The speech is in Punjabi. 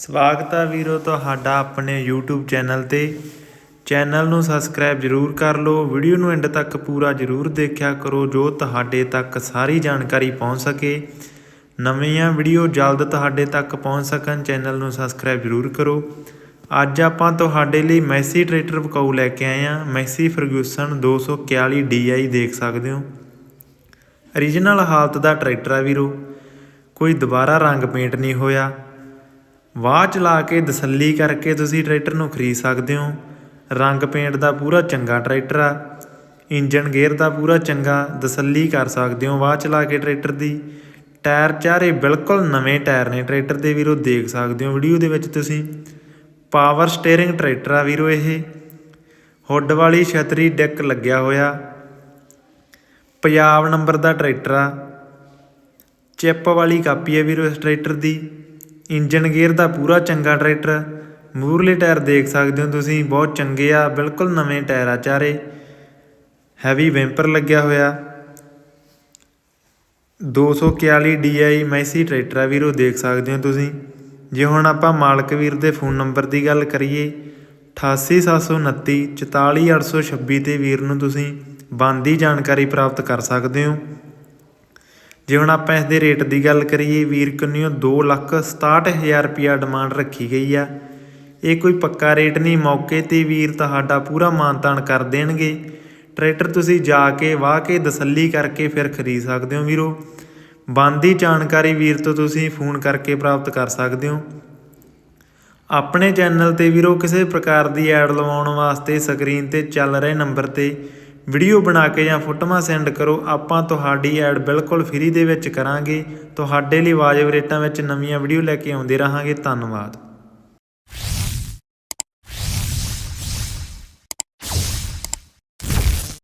ਸਵਾਗਤ ਹੈ ਵੀਰੋ ਤੁਹਾਡਾ ਆਪਣੇ YouTube ਚੈਨਲ ਤੇ। ਚੈਨਲ ਨੂੰ ਸਬਸਕ੍ਰਾਈਬ ਜਰੂਰ ਕਰ ਲਓ। ਵੀਡੀਓ ਨੂੰ ਐਂਡ ਤੱਕ ਪੂਰਾ ਜਰੂਰ ਦੇਖਿਆ ਕਰੋ, ਜੋ ਤੁਹਾਡੇ ਤੱਕ ਸਾਰੀ ਜਾਣਕਾਰੀ ਪਹੁੰਚ ਸਕੇ। ਨਵੀਆਂ ਵੀਡੀਓ ਜਲਦ ਤੁਹਾਡੇ ਤੱਕ ਪਹੁੰਚ ਸਕਣ, ਚੈਨਲ ਨੂੰ ਸਬਸਕ੍ਰਾਈਬ ਜਰੂਰ ਕਰੋ। ਅੱਜ ਆਪਾਂ ਤੁਹਾਡੇ ਲਈ ਮੈਸੀ ਟਰੈਕਟਰ ਵਿਕਾਊ ਲੈ ਕੇ ਆਏ ਹਾਂ। ਮੈਸੀ ਫਰਗੂਸਨ 241 DI ਦੇਖ ਸਕਦੇ ਹੋ। origignal ਹਾਲਤ ਦਾ ਟਰੈਕਟਰ ਆ ਵੀਰੋ। ਕੋਈ ਦੁਬਾਰਾ ਰੰਗ ਪੇਂਟ ਨਹੀਂ ਹੋਇਆ। ਵਾਹ ਚਲਾ ਕੇ ਤਸੱਲੀ ਕਰਕੇ ਤੁਸੀਂ ਟਰੈਕਟਰ ਨੂੰ ਖਰੀਦ ਸਕਦੇ ਹੋ। ਰੰਗ ਪੇਂਟ ਦਾ ਪੂਰਾ ਚੰਗਾ ਟਰੈਕਟਰ ਆ। ਇੰਜਨ ਗੇਅਰ ਦਾ ਪੂਰਾ ਚੰਗਾ ਤਸੱਲੀ ਕਰ ਸਕਦੇ ਹੋ ਵਾਹ ਚਲਾ ਕੇ ਟਰੈਕਟਰ ਦੀ। ਟਾਇਰ ਚਾਰੇ ਬਿਲਕੁਲ ਨਵੇਂ ਟਾਇਰ ਨੇ ਟਰੈਕਟਰ ਦੇ ਵੀਰੋ, ਦੇਖ ਸਕਦੇ ਹੋ ਵੀਡੀਓ ਦੇ ਵਿੱਚ ਤੁਸੀਂ। ਪਾਵਰ ਸਟੀਅਰਿੰਗ ਟਰੈਕਟਰ ਆ ਵੀਰੋ ਇਹ। ਹੁੱਡ ਵਾਲੀ ਛਤਰੀ ਡੈਕ ਲੱਗਿਆ ਹੋਇਆ। ਪੰਜਾਬ ਨੰਬਰ ਦਾ ਟਰੈਕਟਰ ਆ। ਚਿੱਪ ਵਾਲੀ ਕਾਪੀ ਹੈ ਵੀਰੋ ਇਸ ਟਰੈਕਟਰ ਦੀ। ਇੰਜਨ ਗੇਅਰ ਦਾ ਪੂਰਾ ਚੰਗਾ ਟਰੈਕਟਰ। ਮੂਰਲੇ ਟਾਇਰ ਦੇਖ ਸਕਦੇ ਹੋ ਤੁਸੀਂ, ਬਹੁਤ ਚੰਗੇ ਆ, ਬਿਲਕੁਲ ਨਵੇਂ ਟਾਇਰ ਆ ਚਾਰੇ। ਹੈਵੀ ਵੈਂਪਰ ਲੱਗਿਆ ਹੋਇਆ। 241 DI ਮੈਸੀ ਟਰੈਕਟਰ ਆ ਵੀਰੋ, ਦੇਖ ਸਕਦੇ ਹੋ ਤੁਸੀਂ। ਜੇ ਹੁਣ ਆਪਾਂ ਮਾਲਕ ਵੀਰ ਦੇ ਫੋਨ ਨੰਬਰ ਦੀ ਗੱਲ ਕਰੀਏ 88729 44826 ਤੇ ਵੀਰ ਨੂੰ ਤੁਸੀਂ ਬੰਦੀ ਜਾਣਕਾਰੀ ਪ੍ਰਾਪਤ ਕਰ ਸਕਦੇ ਹੋ। ਜੇ ਹੁਣ ਆਪਾਂ ਇਸ ਦੇ ਰੇਟ ਦੀ ਗੱਲ ਕਰੀਏ, ਵੀਰ ਕੰਨਿਓ 267000 ਰੁਪਿਆ ਡਿਮਾਂਡ ਰੱਖੀ ਗਈ ਆ। ਇਹ ਕੋਈ ਪੱਕਾ ਰੇਟ ਨਹੀਂ, ਮੌਕੇ ਤੇ ਵੀਰ ਤੁਹਾਡਾ ਪੂਰਾ ਮਾਨਤਾਨ ਕਰ ਦੇਣਗੇ। ਟਰੈਕਟਰ ਤੁਸੀਂ ਜਾ ਕੇ, ਵਾਹ ਕੇ, ਤਸੱਲੀ ਕਰਕੇ ਫਿਰ ਖਰੀਦ ਸਕਦੇ ਹੋ ਵੀਰੋ। ਬੰਦੀ ਜਾਣਕਾਰੀ ਵੀਰ ਤੋਂ ਤੁਸੀਂ ਫੋਨ ਕਰਕੇ ਪ੍ਰਾਪਤ ਕਰ ਸਕਦੇ ਹੋ। ਆਪਣੇ ਚੈਨਲ ਤੇ ਵੀਰੋ, ਕਿਸੇ ਪ੍ਰਕਾਰ ਦੀ ਐਡ ਲਵਾਉਣ ਵਾਸਤੇ ਸਕਰੀਨ ਤੇ ਚੱਲ ਰਹੇ ਨੰਬਰ ਤੇ ਵੀਡੀਓ ਬਣਾ ਕੇ ਜਾਂ ਫੋਟੋਆਂ ਸੈਂਡ ਕਰੋ, ਆਪਾਂ ਤੁਹਾਡੀ ਐਡ ਬਿਲਕੁਲ ਫ੍ਰੀ ਦੇ ਵਿੱਚ ਕਰਾਂਗੇ। ਤੁਹਾਡੇ ਲਈ ਵਾਜਬ ਰੇਟਾਂ ਵਿੱਚ ਨਵੀਆਂ ਵੀਡੀਓ ਲੈ ਕੇ ਆਉਂਦੇ ਰਹਾਂਗੇ। ਧੰਨਵਾਦ।